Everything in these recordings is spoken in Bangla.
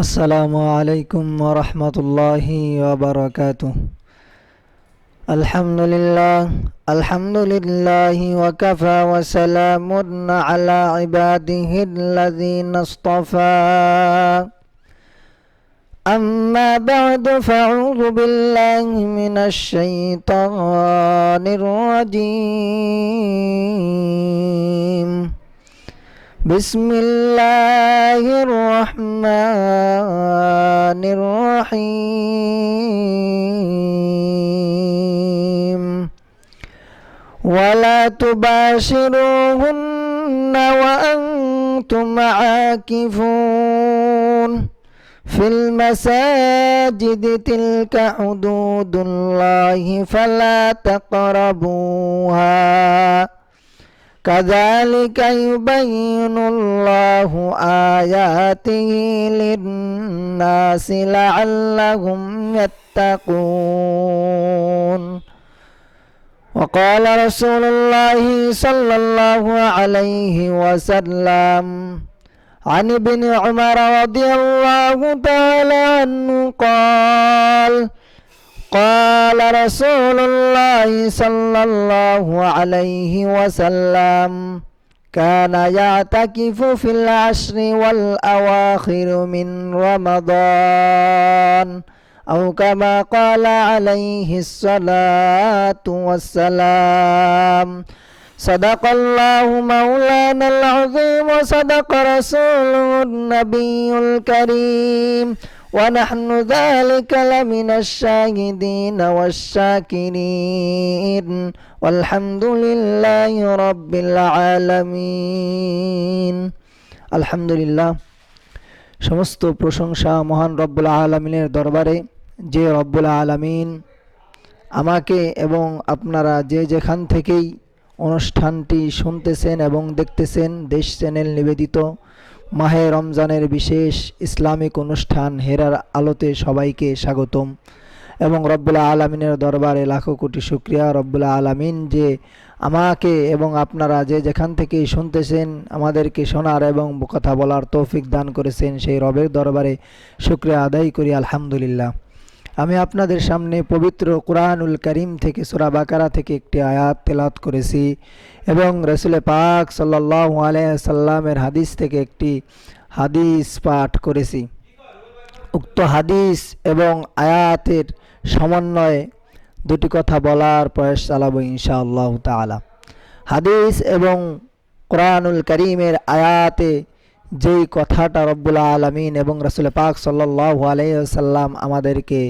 السلام عليكم ورحمة الله وبركاته الحمد لله الحمد لله وكفى وسلام على عباده الذين اصطفى أما بعد فأعوذ بالله من الشيطان الرجيم بسم الله الرحمن الرحيم ولا تباشروهن وأنتم عاكفون في المساجد تلك حدود الله فلا تقربوها كذلك يبين الله آياته للناس لعلهم يتقون وقال رسول الله صلى الله عليه وسلم عن ابن عمر رضي الله تعالى عنه قال قال رسول الله صلى الله عليه وسلم كان يعتكف في العشر والأواخر من رمضان أو كما قال عليه الصلاة والسلام. صدق الله مولانا العظيم وصدق رسوله النبي الكريم. ونحن ذلك لمن الشاهدين والشاكرين والحمد لله رب العالمين الحمد لله সমস্ত প্রশংসা মহান রব্বুল আলমিনের দরবারে যে রব্বুল আলমিন আমাকে এবং আপনারা যে যেখান থেকেই অনুষ্ঠানটি শুনতেছেন এবং দেখতেছেন দেশ চ্যানেল নিবেদিত মাহে রমজানের বিশেষ ইসলামিক অনুষ্ঠান হেরার আলোতে সবাইকে স্বাগতম। এবং রব্বুল্লা আলমিনের দরবারে লাখো কোটি শুক্রিয়া। রব্বুল্লা আলমিন যে আমাকে এবং আপনারা যে যেখান থেকে শুনতেছেন, আমাদেরকে শোনার এবং কথা বলার তৌফিক দান করেছেন, সেই রবের দরবারে শুক্রিয়া আদায় করি, আলহামদুলিল্লাহ। আমি আপনাদের সামনে পবিত্র কোরআনুল করিম থেকে সুরা বাকারা থেকে একটি আয়াত তেলাত করেছি এবং রসুল পাক সাল্লাহ সাল্লামের হাদিস থেকে একটি হাদিস পাঠ করেছি। উক্ত হাদিস এবং আয়াতের সমন্বয়ে দুটি কথা বলার প্রয়াস চালাবো ইনশাআল্লাহ তালা হাদিস এবং কোরআনুল করিমের আয়াতে যেই কথাটা রব্বুল্লা আলমিন এবং রসুল পাক সাল্লাহ আলাইসাল্লাম আমাদেরকে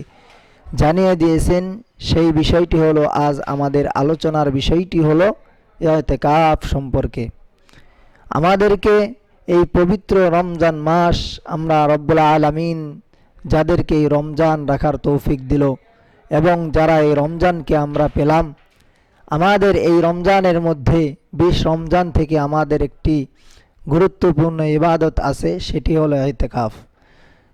জানিয়ে দিয়েছেন, সেই বিষয়টি হলো, আজ আমাদের আলোচনার বিষয়টি হলো কাপ সম্পর্কে। আমাদেরকে এই পবিত্র রমজান মাস আমরা রব্বুল্লা আলমিন যাদেরকে এই রমজান রাখার তৌফিক দিল এবং যারা এই রমজানকে আমরা পেলাম, আমাদের এই রমজানের মধ্যে বিশ রমজান থেকে আমাদের একটি গুরুত্বপূর্ণ ইবাদত আছে, সেটি হলো এতেকাফ।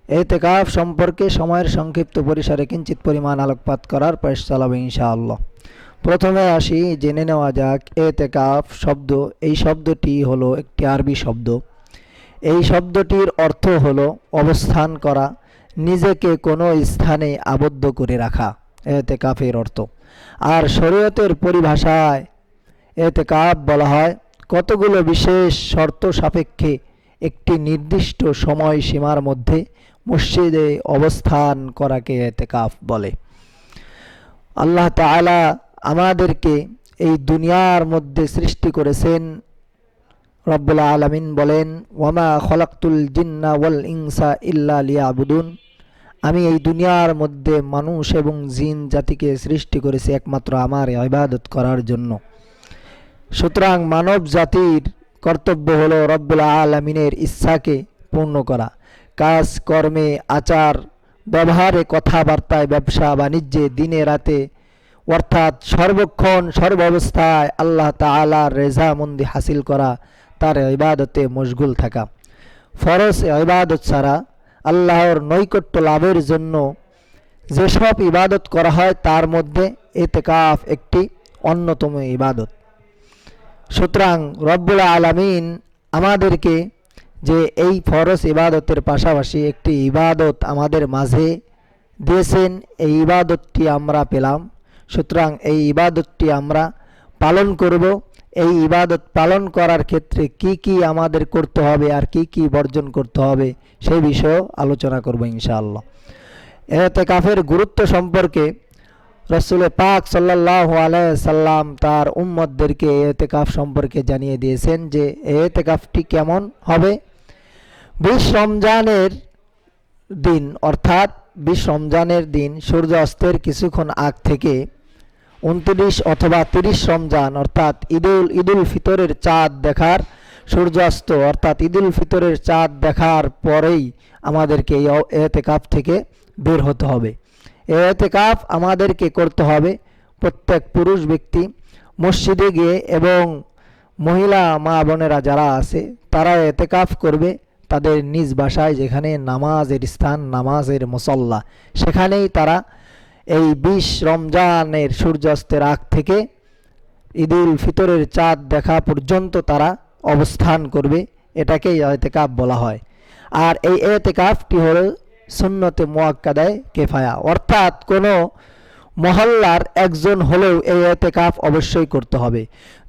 এতেকাফ সম্পর্কে সময়ের সংক্ষিপ্ত পরিসরে কিঞ্চিত পরিমাণ আলোকপাত করার প্রয়াস চালাবো ইনশাআল্লাহ। প্রথমে আসি, জেনে নেওয়া যাক, এতেকাফ শব্দ, এই শব্দটি হলো একটি আরবি শব্দ। এই শব্দটির অর্থ হলো অবস্থান করা, নিজেকে কোনো স্থানে আবদ্ধ করে রাখা, এতেকাফের অর্থ। আর শরীয়তের পরিভাষায় এতেকাফ বলা হয় কতগুলো বিশেষ শর্ত সাপেক্ষে একটি নির্দিষ্ট সময় সীমার মধ্যে মসজিদে অবস্থান করাকে এতেকাফ বলে? আল্লাহ তালা আমাদেরকে এই দুনিয়ার মধ্যে সৃষ্টি করেছেন। রব্বুল আলমিন বলেন, ওয়ামা খলাক্তুল জিন্না ওয়াল ইনসা ইল্লা লিয়াবুদুন। আমি এই দুনিয়ার মধ্যে মানুষ এবং জিন জাতিকে সৃষ্টি করেছি একমাত্র আমার ইবাদত করার জন্য। সুতরাং মানব জাতির কর্তব্য হলো রব্বুল আলমিনের ইচ্ছাকে পূর্ণ করা। কাজ, কর্মে, আচার, ব্যবহারে, কথাবার্তায়, ব্যবসা বাণিজ্যে, দিনে, রাতে, অর্থাৎ সর্বক্ষণ, সর্বাবস্থায় আল্লাহ তালার রেজামন্দি হাসিল করা, তার ইবাদতে মশগুল থাকা। ফরজ ইবাদত ছাড়া আল্লাহর নৈকট্য লাভের জন্য যেসব ইবাদত করা হয়, তার মধ্যে এতে এতেকাফ একটি অন্যতম ইবাদত। সুতরাং রব্বুল আলমিন আমাদেরকে যে এই ফরজ ইবাদতের পাশাপাশি একটি ইবাদত আমাদের মাঝে দিয়েছেন, এই ইবাদতটি আমরা পেলাম। সুতরাং এই ইবাদতটি আমরা পালন করব। এই ইবাদত পালন করার ক্ষেত্রে কি কি আমাদের করতে হবে আর কি কি বর্জন করতে হবে সেই বিষয়েও আলোচনা করব ইনশাআল্লাহ। এতে কাফের গুরুত্ব সম্পর্কে রসুল পাক সাল্লাহ সাল্লাম তার উম্মদদেরকে এতেকাফ সম্পর্কে জানিয়ে দিয়েছেন যে এতেকাফটি কেমন হবে? বিশ রমজানের দিন, অর্থাৎ বিশ রমজানের দিন সূর্য অস্তের কিছুক্ষণ আগ থেকে উনত্রিশ অথবা তিরিশ রমজান, অর্থাৎ ঈদুল ঈদুল ফিতরের চাঁদ দেখার সূর্যাস্ত অর্থাৎ ঈদুল ফিতরের চাঁদ দেখার পরেই আমাদেরকে এই এতেকাফ থেকে বের হতে হবে। এতেকাফ আমাদেরকে করতে হবে। প্রত্যেক পুরুষ ব্যক্তি মসজিদে গিয়ে এবং মহিলা মা বোনেরা যারা আছে, তারা এতেকাফ করবে তাদের নিজ বাসায় যেখানে নামাজের স্থান, নামাজের মুসল্লা। সেখানেই তারা এই বিশ রমজানের সূর্যাস্তের আগ থেকে ঈদুল ফিতরের চাঁদ দেখা পর্যন্ত তারা অবস্থান করবে। এটাকেই এতেকাফ বলা হয়। আর এই এতেকাফটি হল সুন্নতে মোয়াক্কাদায় কেফায়া। অর্থাৎ কোনো মহল্লার একজন হলেও এই এতেকাফ অবশ্যই করতে হবে।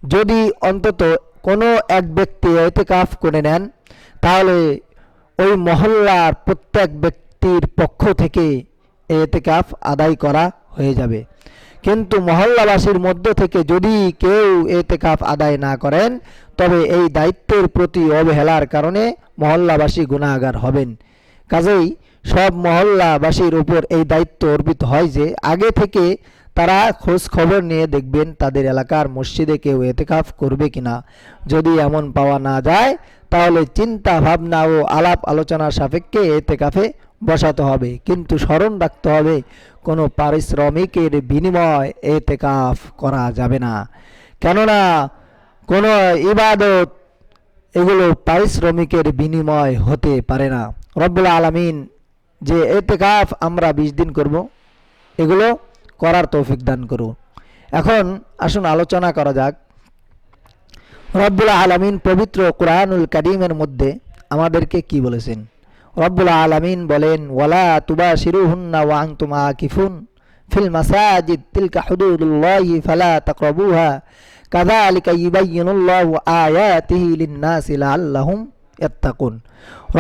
যদি অন্তত কোনো এক ব্যক্তি এতেকাফ করে নেন, তাহলে ওই মহল্লার প্রত্যেক ব্যক্তির পক্ষ থেকে এতেকাফ আদায় করা হয়ে যাবে। কিন্তু মহল্লাবাসীর মধ্য থেকে যদি কেউ এতেকাফ আদায় না করেন, তবে এই দায়িত্বের প্রতি অবহেলার কারণে মহল্লাবাসী গুণাগার হবেন। কাজেই সব মহল্লাবাসীর উপর এই দায়িত্ব অর্পিত হয় যে আগে থেকে তারা খোঁজ খবর নিয়ে দেখবেন তাদের এলাকার মসজিদে কেউ এতেকাফ করবে কিনা। যদি এমন পাওয়া না যায়, তাহলে চিন্তা, ভাবনা ও আলাপ আলোচনার সাপেক্ষে এতেকাফে বসাতে হবে। কিন্তু স্মরণ রাখতে হবে, কোনো পারিশ্রমিকের বিনিময় এতেকাফ করা যাবে না। কেননা কোনো ইবাদত এগুলো পারিশ্রমিকের বিনিময় হতে পারে না। রব্বুল আলমিন যে এতেকাফ আমরা বিশ দিন করব, এগুলো করার তৌফিক দান করুন। এখন আসুন আলোচনা করা যাক। রব্বুল আলমিন পবিত্র কোরআনুল কারিমের মধ্যে আমাদেরকে কি বলেছেন? রব্বুল আলমিন বলেন, ওয়ালা তুবা শিরু শিরুহুন্না ওয়াং তুমা কিফুন ফিল মাসাজিদ, তিলকা হুদুদুল্লাহি ফালা তাকরাবুহা, কাযালিকা ইউবাইয়িনুল্লাহু আয়াতিহি লিন-নাসি লাআল্লাহুম ইয়াত্তাকুন।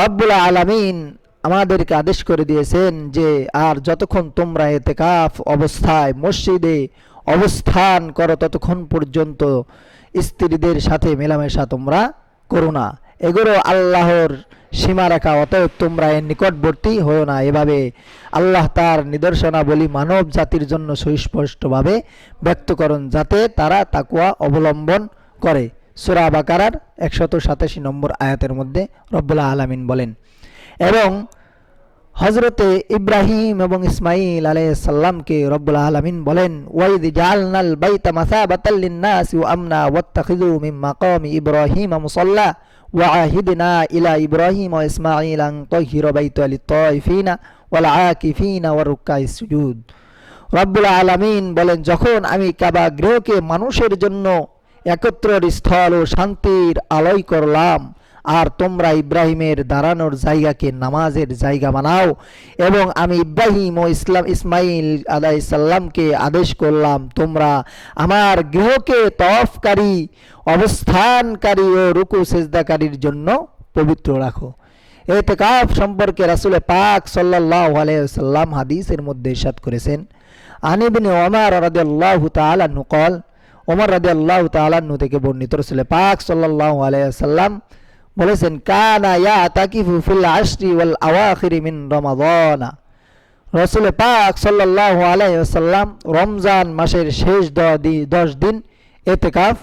রব্বুল আলামিন আমাদেরকে আদেশ করে দিয়েছেন যে, আর যতক্ষণ তোমরা এতে কাফ অবস্থায়, মসজিদে অবস্থান করো, ততক্ষণ পর্যন্ত স্ত্রীদের সাথে মেলামেশা তোমরা করো না। এগুলো আল্লাহর সীমা সীমারেখা অতএব তোমরা এর নিকটবর্তী হও না। এভাবে আল্লাহ তার নিদর্শনাবলী মানব জাতির জন্য সুস্পষ্টভাবে ব্যক্ত করুন, যাতে তারা তাকুয়া অবলম্বন করে। সুরা বাকারার একশত সাতাশি নম্বর আয়াতের মধ্যে রব্বুল্লাহ আলামিন বলেন এবং হজরতে ইব্রাহিম এবং ইসমাইল আলাইসাল্লামকে রব্বুল আলমিন বলেন, ওয়াইদ জালনাল বাইতা মাসাবাতাল্লিন্নাস ও আমনা ওয়াত্তাখিদু মিম মাকাম ইব্রাহিম মুসল্লা ওয়াহিদিনা ইলা ইব্রাহিম ও ইসমাইল আং তহির বাইতু আলি তয়ফিনা ওয়ালা আকিফিনা ওয়া রুক্কা সুজুদ। রব্বুল আলমিন বলেন, যখন আমি কাবা গৃহকে মানুষের জন্য একত্রের স্থল ও শান্তির আলোয় করলাম আর তোমরা ইব্রাহিমের দাঁড়ানোর জায়গাকে নামাজের জায়গা বানাও। এবং আমি ইব্রাহিম ও ইসলাম ইসমাইল আলাইসাল্লামকে আদেশ করলাম, তোমরা আমার গৃহকে তফকারী অবস্থানকারী ও রুকু সেজদাকারীর জন্য পবিত্র রাখো। এতেকাফ সম্পর্কে রাসুলে পাক সাল্লাহ আলাইসাল্লাম হাদিসের মধ্যে ইরশাদ করেছেন। আনিবিনে ওমর রাদিয়াল্লাহু তাআলা নুকল ওমর রাদিয়াল্লাহু তাআলা থেকে বর্ণিত রাসুলে পাক সাল্লাল্লাহু আলাইহি সাল্লাম বলেছেন, কানা ইয়া তাকিফু ফিল আশরি ওয়াল আওয়াখিরি মিন রমাদানা। রসুল পাক সাল্লাল্লাহু আলাইহি ওয়াসাল্লাম রমজান মাসের শেষ দশ দিন এতেকাফ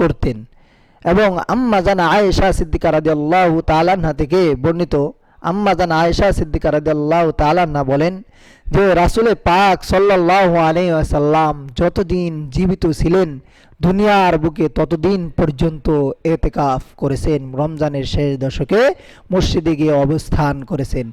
করতেন। এবং আম্মা জানা আয়েশা সিদ্দিকা রাদিয়াল্লাহু তাআলা থেকে বর্ণিত আম্মা জানা আয়েশা সিদ্দিকা রাদিয়াল্লাহু তাআলা বলেন যে রাসুলে পাক সাল্লাল্লাহু আলাইহি ওয়াসাল্লাম যতদিন জীবিত ছিলেন, দুনিয়ার বুকে ততদিন পর্যন্ত এতেকাফ করেছেন। রমজানের শেষ দশকে মসজিদে গিয়ে অবস্থান করেছেন।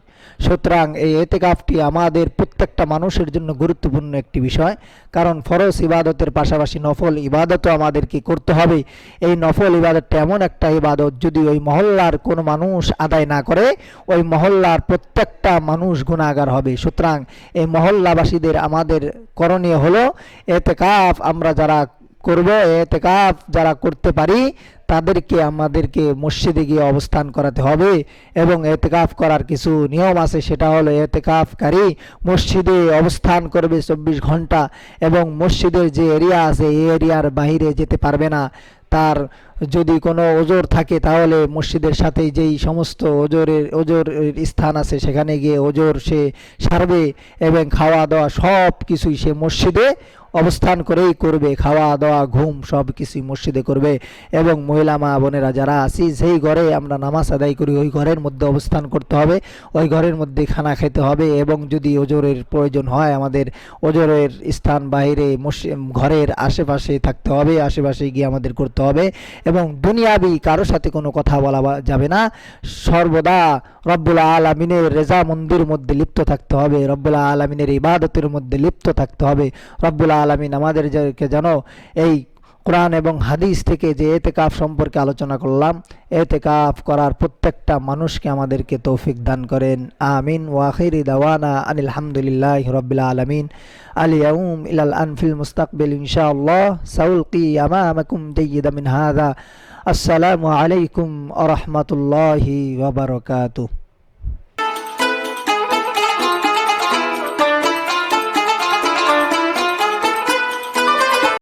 সুতরাং এই এতেকাফটি আমাদের প্রত্যেকটা মানুষের জন্য গুরুত্বপূর্ণ একটি বিষয়, কারণ ফরজ ইবাদতের পাশাপাশি নফল ইবাদতও আমাদেরকে করতে হবে। এই নফল ইবাদতটা এমন একটা ইবাদত, যদি ওই মহল্লার কোনো মানুষ আদায় না করে, ওই মহল্লার প্রত্যেকটা মানুষ গুণাগার হবে। সুতরাং এই মহল্লাবাসীদের আমাদের করণীয় হলো এতেকাফ আমরা যারা করব এতেকাফ যারা করতে পারি তাদেরকে আমাদেরকে মসজিদে গিয়ে অবস্থান করাতে হবে এবং এতেকাফ করার কিছু নিয়ম আছে। সেটা হলো এতেকাফকারী মসজিদে অবস্থান করবে চব্বিশ ঘণ্টা এবং মসজিদের যে এরিয়া আছে, এই এরিয়ার বাইরে যেতে পারবে না। তার যদি কোনো ওজোর থাকে তাহলে মসজিদের সাথে যেই সমস্ত ওজোরের ওজোর স্থান আছে, সেখানে গিয়ে ওজোর সে সারবে এবং খাওয়া দাওয়া সব কিছুই সে মসজিদে অবস্থান করেই করবে, খাওয়া, দাওয়া, ঘুম, সব কিছুই মসজিদে করবে। এবং মহিলা মা বোনেরা যারা আছি সেই ঘরে আমরা নামাজ আদায় করি, ওই ঘরের মধ্যে অবস্থান করতে হবে। ওই ঘরের মধ্যে খানা খেতে হবে এবং যদি ওজোরের প্রয়োজন হয়, আমাদের ওজোরের স্থান বাইরে ঘরের আশেপাশে থাকতে হবে, আশেপাশে গিয়ে আমাদের করতে হবে। এবং দুনিয়াবি কারোর সাথে কোনো কথা বলা যাবে না। সর্বদা রব্বুল আলমিনের রেজা মন্দির মধ্যে লিপ্ত থাকতে হবে, রব্বুল আলমিনের ইবাদতের মধ্যে লিপ্ত থাকতে হবে। রব্বুল আলমিন আমাদেরকে যেন এই কোরআন এবং হাদিস থেকে যে এতেকাফ সম্পর্কে আলোচনা করলাম, এতেকাফ করার প্রত্যেকটা মানুষকে আমাদেরকে তৌফিক দান করেন। আমিন। ওয়াখিরি দাওয়ানা আনিল হামদুলিল্লাহ রব্বিল আলমিন। আলিয়াউম ইলাল আনফিল মুস্তাকবিল ইনশাআল্লাহ। সাউলকি আমামাকুম জাইয়িদা মিন হাদা আসসালামু আলাইকুম আ রহমতুল্লাহি